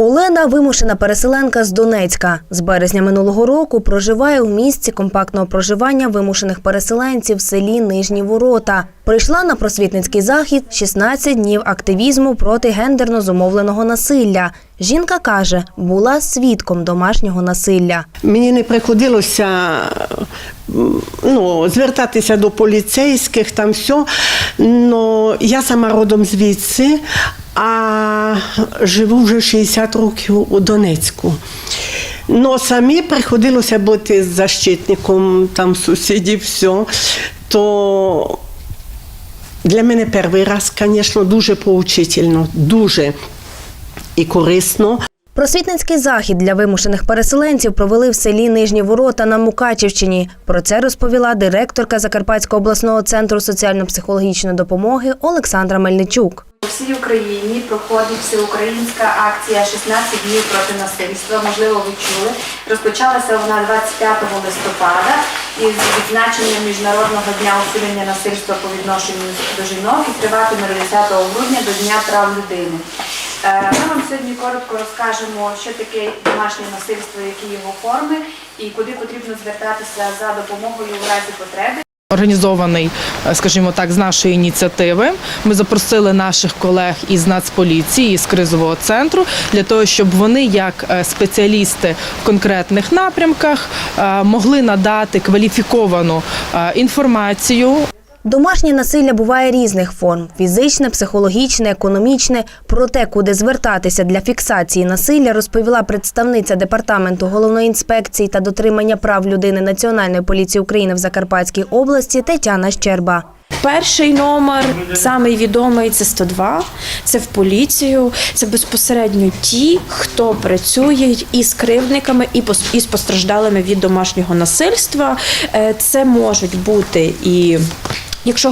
Олена вимушена переселенка з Донецька. З березня минулого року проживає у місці компактного проживання вимушених переселенців в селі Нижні Ворота. Прийшла на просвітницький захід 16 днів активізму проти гендерно зумовленого насилля. Жінка каже, була свідком домашнього насилля. Мені не приходилося ну, звертатися до поліцейських, там все. Но я сама родом звідси, а живу вже 60 років у Донецьку. Но самі приходилося бути защитником там сусідів, все. То для мене перший раз, звісно, дуже поучительно, дуже і корисно. Просвітницький захід для вимушених переселенців провели в селі Нижні Ворота на Мукачівщині. Про це розповіла директорка Закарпатського обласного центру соціально-психологічної допомоги Олександра Мельничук. Всій Україні проходить всеукраїнська акція «16 днів проти насильства. Можливо, ви чули. Розпочалася вона 25 листопада із відзначенням Міжнародного дня усунення насильства по відношенню до жінок і триватиме до 10 грудня до Дня прав людини. Е, Ми вам сьогодні коротко розкажемо, що таке домашнє насильство, які його форми і куди потрібно звертатися за допомогою у разі потреби. Організований, е, скажімо так, з нашої ініціативи. Ми запросили наших колег із Нацполіції, із кризового центру для того, щоб вони, як е, спеціалісти в конкретних напрямках, е, могли надати кваліфіковану інформацію Домашнє насилля буває різних форм: фізичне, психологічне, економічне. Про те, куди звертатися для фіксації насилля, розповіла представниця департаменту головної інспекції та дотримання прав людини Національної поліції України в Закарпатській області Тетяна Щерба. Перший номер, самий відомий, це 102, це в поліцію. Це безпосередньо ті, хто працює із кривдниками і з постраждалими від домашнього насильства. Е, Це можуть бути і. Якщо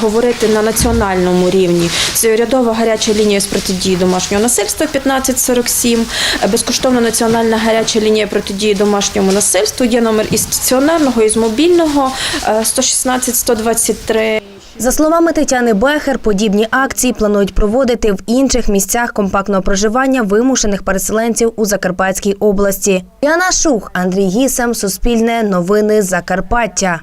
говорити на національному рівні, це урядова гаряча лінія з протидії домашнього насильства 1547, е, безкоштовна національна гаряча лінія протидії домашньому насильству. Є номер із стаціонарного, із мобільного е, 116 123. За словами Тетяни Бехер, подібні акції планують проводити в інших місцях компактного проживання вимушених переселенців у Закарпатській області. Яна Шух, Андрій Гісем, Суспільне, Новини Закарпаття.